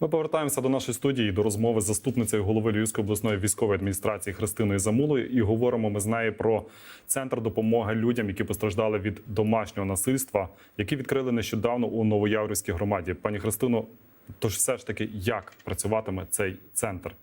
Ми повертаємося до нашої студії до розмови з заступницею голови Львівської обласної військової адміністрації Христиною Замулою. І говоримо ми з нею про центр допомоги людям, які постраждали від домашнього насильства, який відкрили нещодавно у Новояврівській громаді. Пані Христино, тож все ж таки, як працюватиме цей центр?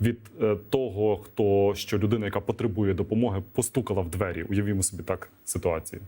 Від е, того, хто що людина, яка потребує допомоги, постукала в двері. Уявімо собі так ситуацію.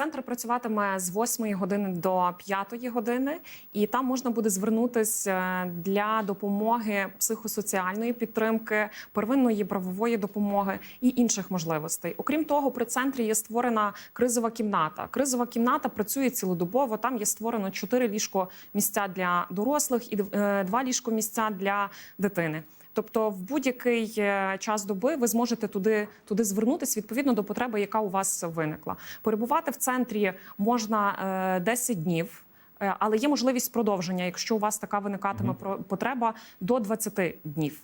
Центр працюватиме з 8 години до 5 години, і там можна буде звернутися для допомоги психосоціальної підтримки, первинної правової допомоги і інших можливостей. Окрім того, при центрі є створена кризова кімната. Кризова кімната працює цілодобово. Там є створено 4 ліжко місця для дорослих і 2 ліжко місця для дитини. Тобто, в будь-який е, час доби ви зможете туди туди звернутися відповідно до потреби, яка у вас виникла. Перебувати в центрі можна е, 10 днів. е, Але є можливість продовження, якщо у вас така виникатиме про- потреба до 20 днів.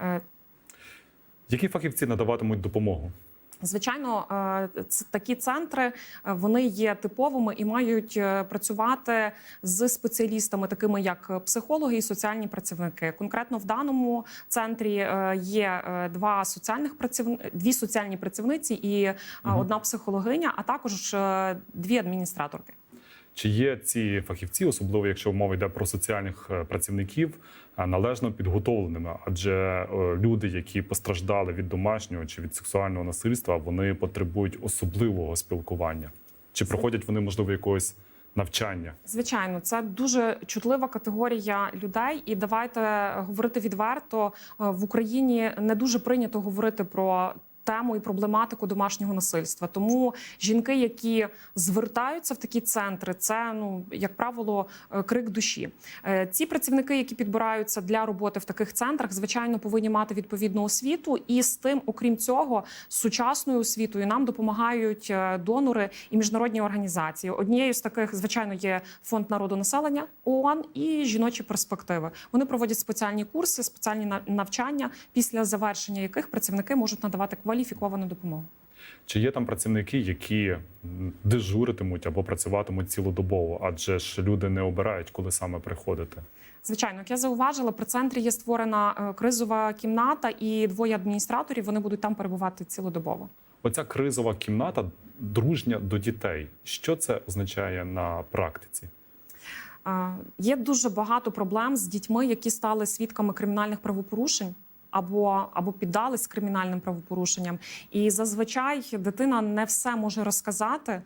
Е, Які фахівці надаватимуть допомогу? Звичайно, е, такі центри е, вони є типовими і мають е, працювати з спеціалістами, такими як психологи і соціальні працівники. Конкретно в даному центрі є два соціальних працівни... дві соціальні працівниці і одна психологиня, а також дві адміністраторки. Чи є ці фахівці, особливо якщо мова йде про соціальних е, працівників, е, належно підготовленими? Адже е, люди, які постраждали від домашнього чи від сексуального насильства, вони потребують особливого спілкування. Чи проходять вони можливо якогось навчання? Звичайно, це дуже чутлива категорія людей, і давайте говорити відверто в Україні не дуже прийнято говорити про. Тему і проблематику домашнього насильства, тому жінки, які звертаються в такі центри, це ну як правило е, крик душі. Е, Ці працівники, які підбираються для роботи в таких центрах, звичайно, повинні мати відповідну освіту. І з тим, окрім цього, сучасною освітою нам допомагають е, донори і міжнародні організації. Однією з таких, звичайно, є фонд народу населення ООН і жіночі перспективи. Вони проводять спеціальні курси, спеціальні на- навчання, після завершення яких працівники можуть надавати кваліфіковану допомогу. Чи є там працівники, які дежуритимуть або працюватимуть цілодобово? Адже ж люди не обирають, коли саме приходити. Звичайно, як я зауважила, при центрі є створена е, кризова кімната і двоє адміністраторів. Вони будуть там перебувати цілодобово. Оця кризова кімната дружня до дітей. Що це означає на практиці? Є дуже багато проблем з дітьми, які стали свідками кримінальних правопорушень. Або або піддались кримінальним правопорушенням, і зазвичай дитина не все може розказати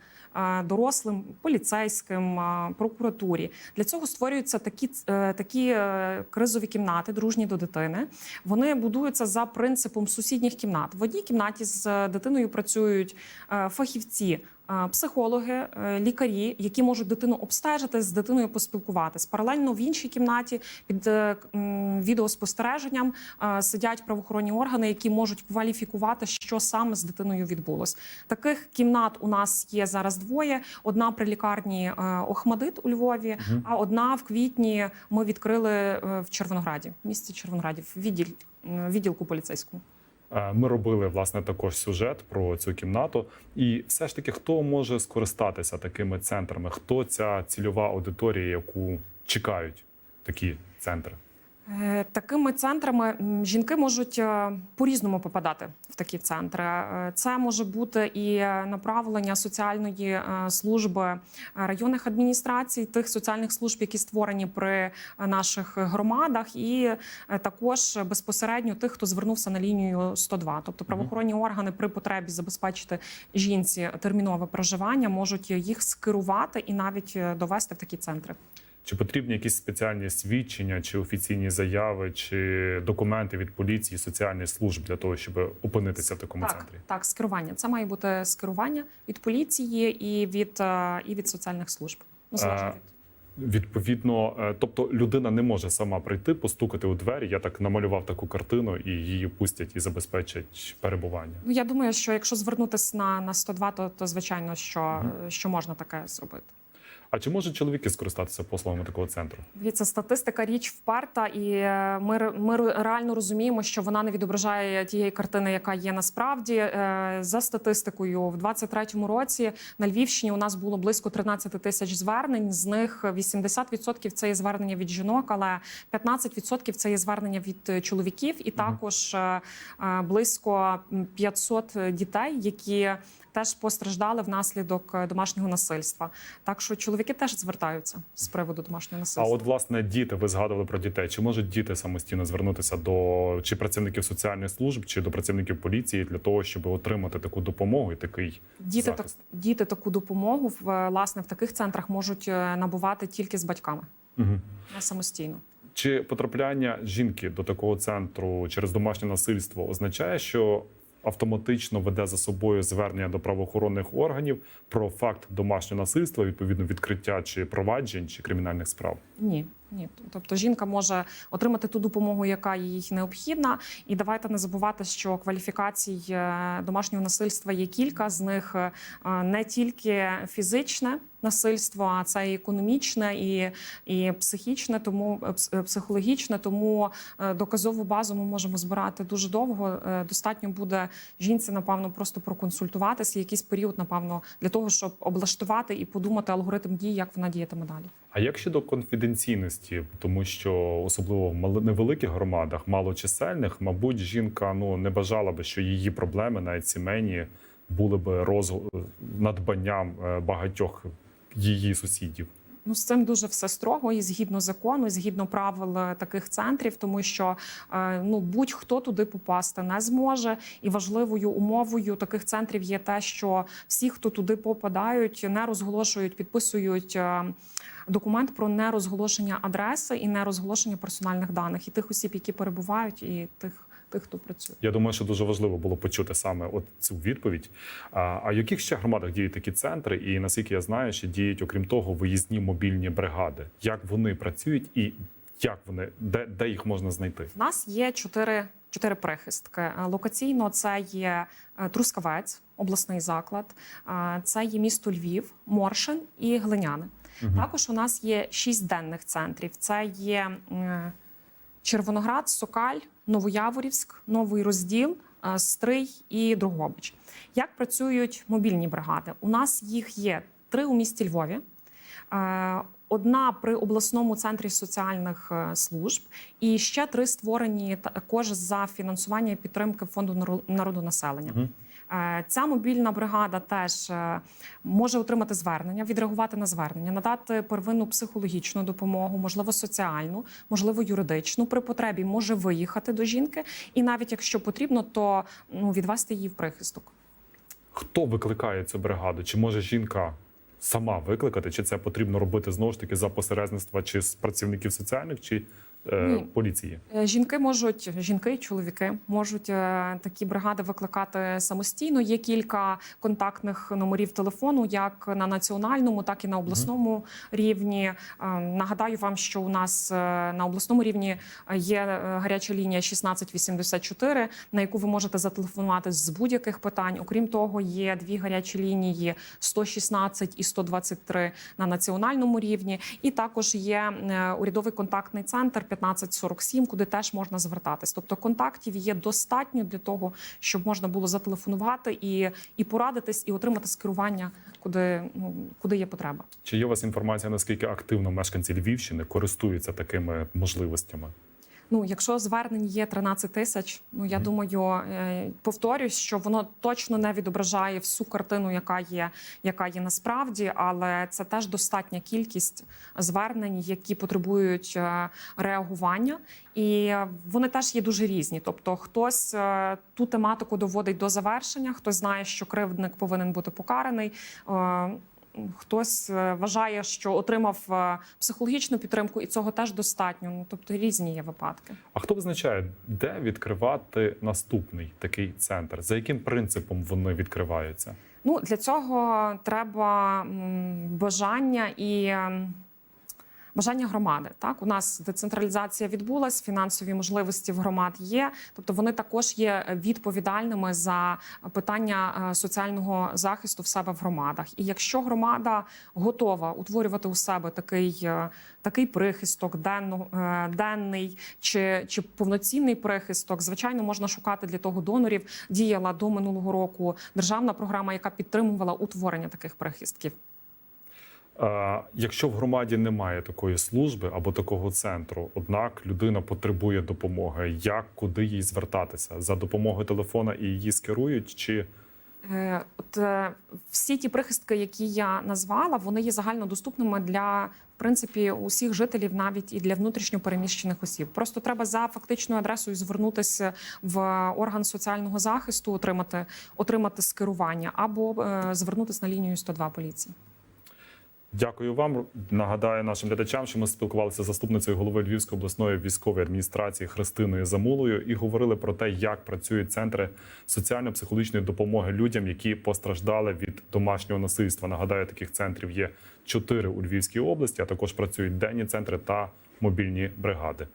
дорослим поліцейським е, прокуратурі. Для цього створюються такі, е, такі е, кризові кімнати, дружні до дитини. Вони будуються за принципом сусідніх кімнат. В одній кімнаті з е, дитиною працюють е, фахівці. е, Психологи, е, лікарі, які можуть дитину обстежити, з дитиною поспілкуватись. Паралельно в іншій кімнаті під е, відеоспостереженням е, сидять правоохоронні органи, які можуть кваліфікувати, що саме з дитиною відбулось. Таких кімнат у нас є зараз двоє: одна при лікарні е, Охмадит у Львові, а одна в квітні ми відкрили е, в Червонограді, в місті Червонограді, в відділ, відділку поліцейському. Е, Ми робили власне також сюжет про цю кімнату. І все ж таки, хто може скористатися такими центрами? Хто ця цільова аудиторія, яку чекають такі центри? Е, Такими центрами жінки можуть е, по-різному попадати в такі центри. Е, Це може бути і направлення соціальної служби районних адміністрацій, тих соціальних служб, які створені при наших громадах, і також безпосередньо тих, хто звернувся на лінію 102. Тобто правоохоронні органи при потребі забезпечити жінці термінове проживання, можуть їх скерувати і навіть довести в такі центри. Чи потрібні якісь спеціальні свідчення, чи офіційні заяви, чи документи від поліції, соціальних служб для того, щоб опинитися в такому Так, центрі? так, скерування. Це має бути скерування від поліції і від, е, і від соціальних служб. Ну, від. Відповідно, е, тобто людина не може сама прийти, постукати у двері. Я так намалював таку картину, і її пустять і забезпечать перебування. Ну я думаю, що якщо звернутися на, на 102, то, то звичайно, що, е, що можна таке зробити. А чи можуть чоловіки скористатися послугами такого центру? Дивіться, статистика річ вперта, і ми, ми реально розуміємо, що вона не відображає тієї картини, яка є насправді. Е, За статистикою, в 23-му році на Львівщині у нас було близько 13 тисяч звернень. З них 80% це є звернення від жінок, але 15% це є звернення від чоловіків, і також е, е, близько 500 дітей, які теж постраждали внаслідок домашнього насильства. Так що чоловіки теж звертаються з приводу домашнього насильства. А от власне діти, ви згадували про дітей. Чи можуть діти самостійно звернутися до чи працівників соціальних служб, чи до працівників поліції для того, щоб отримати таку допомогу і такий Діти так діти таку допомогу власне в таких центрах можуть е, набувати тільки з батьками, Угу. не самостійно. Чи потрапляння жінки до такого центру через домашнє насильство означає, що автоматично веде за собою звернення до правоохоронних органів про факт домашнього насильства, відповідно відкриття чи проваджень чи кримінальних справ? Ні, ні. Тобто жінка може отримати ту допомогу, яка їй необхідна. І давайте не забувати, що кваліфікацій е, домашнього насильства є кілька. З них е, не тільки фізичне насильство, а це і економічне, і, і психічне, тому е, психологічне. Тому доказову базу ми можемо збирати дуже довго. Достатньо буде жінці, напевно, просто проконсультуватися якийсь період, напевно, для того, щоб облаштувати і подумати алгоритм дій, як вона діятиме далі. А як щодо конфіденційності, тому що особливо в невеликих громадах, малочисельних, мабуть, жінка ну не бажала би, що її проблеми, навіть сімейні, були би роз... надбанням е, багатьох її сусідів. Ну, з цим дуже все строго і згідно закону, і згідно правил е, таких центрів, тому що е, ну будь-хто туди попасти не зможе. І важливою умовою таких центрів є те, що всі, хто туди попадають, не розголошують, підписують. е, Документ про нерозголошення адреси і нерозголошення персональних даних і тих осіб, які перебувають, і тих, тих, хто працює. Я думаю, що дуже важливо було почути саме от цю відповідь. А, а в яких ще громадах діють такі центри? І наскільки я знаю, що діють, окрім того, виїзні мобільні бригади. Як вони працюють і як вони де, де їх можна знайти? У нас є чотири, чотири прихистки. Е, Локаційно це є е, Трускавець, обласний заклад, е, це є місто Львів, Моршин і Глиняни. Мгм. Також у нас є шість денних центрів. Це є Червоноград, Сокаль, Новояворівськ, Новий Розділ, е, Стрий і Другобич. Як працюють мобільні бригади? У нас їх є три у місті Львові. Е, Одна при обласному центрі соціальних е, служб, і ще три створені також за фінансування і підтримки фонду народонаселення. Мгм. Е, Ця мобільна бригада теж е, може отримати звернення, відреагувати на звернення, надати первинну психологічну допомогу, можливо, соціальну, можливо, юридичну. При потребі може виїхати до жінки, і навіть якщо потрібно, то ну відвести її в прихисток. Хто викликає цю бригаду? Чи може жінка сама викликати? Чи це потрібно робити знову ж таки за посередництва чи з працівників соціальних, чи Ні. поліції? Е, Жінки можуть, жінки, і чоловіки можуть е, такі бригади викликати самостійно. Є кілька контактних номерів телефону, як на національному, так і на обласному рівні. Е, Нагадаю вам, що у нас е, на обласному рівні є е, гаряча лінія 1684, на яку ви можете зателефонувати з будь-яких питань. Окрім того, є дві гарячі лінії 116 і 123 на національному рівні. І також є е, урядовий контактний центр 1547, куди теж можна звертатись. Тобто контактів є достатньо для того, щоб можна було зателефонувати і, і порадитись, і отримати скерування, куди, ну, куди є потреба. Чи є у вас інформація, наскільки активно мешканці Львівщини користуються такими можливостями? Ну, якщо звернень є 13 тисяч, ну я думаю, е, повторюсь, що воно точно не відображає всю картину, яка є, яка є насправді, але це теж достатня кількість звернень, які потребують е, реагування, і вони теж є дуже різні. Тобто, хтось е, ту тематику доводить до завершення, хтось знає, що кривдник повинен бути покараний. Хтось е, вважає, що отримав е, психологічну підтримку, і цього теж достатньо. Ну тобто різні є випадки. А хто визначає, де відкривати наступний такий центр? За яким принципом вони відкриваються? Ну для цього треба бажання і Бажання громади так у нас децентралізація відбулась, фінансові можливості в громад є. Тобто вони також є відповідальними за питання е, соціального захисту в себе в громадах. І якщо громада готова утворювати у себе такий, е, такий прихисток, денно, е, денний чи, чи повноцінний прихисток, звичайно, можна шукати для того донорів. Діяла до минулого року державна програма, яка підтримувала утворення таких прихистків. Якщо в громаді немає такої служби або такого центру, однак людина потребує допомоги, як куди їй звертатися за допомогою телефона і її скерують, чи Е, От е, всі ті прихистки, які я назвала, вони є загальнодоступними для в принципі усіх жителів, навіть і для внутрішньопереміщених осіб. Просто треба за фактичною адресою звернутися в орган соціального захисту, отримати отримати скерування або е, звернутися на лінію 102 поліції. Дякую вам. Нагадаю нашим глядачам, що ми спілкувалися з заступницею голови Львівської обласної військової адміністрації Христиною Замулою і говорили про те, як працюють центри соціально-психологічної допомоги людям, які постраждали від домашнього насильства. Нагадаю, таких центрів є чотири у Львівській області. А також працюють денні центри та мобільні бригади.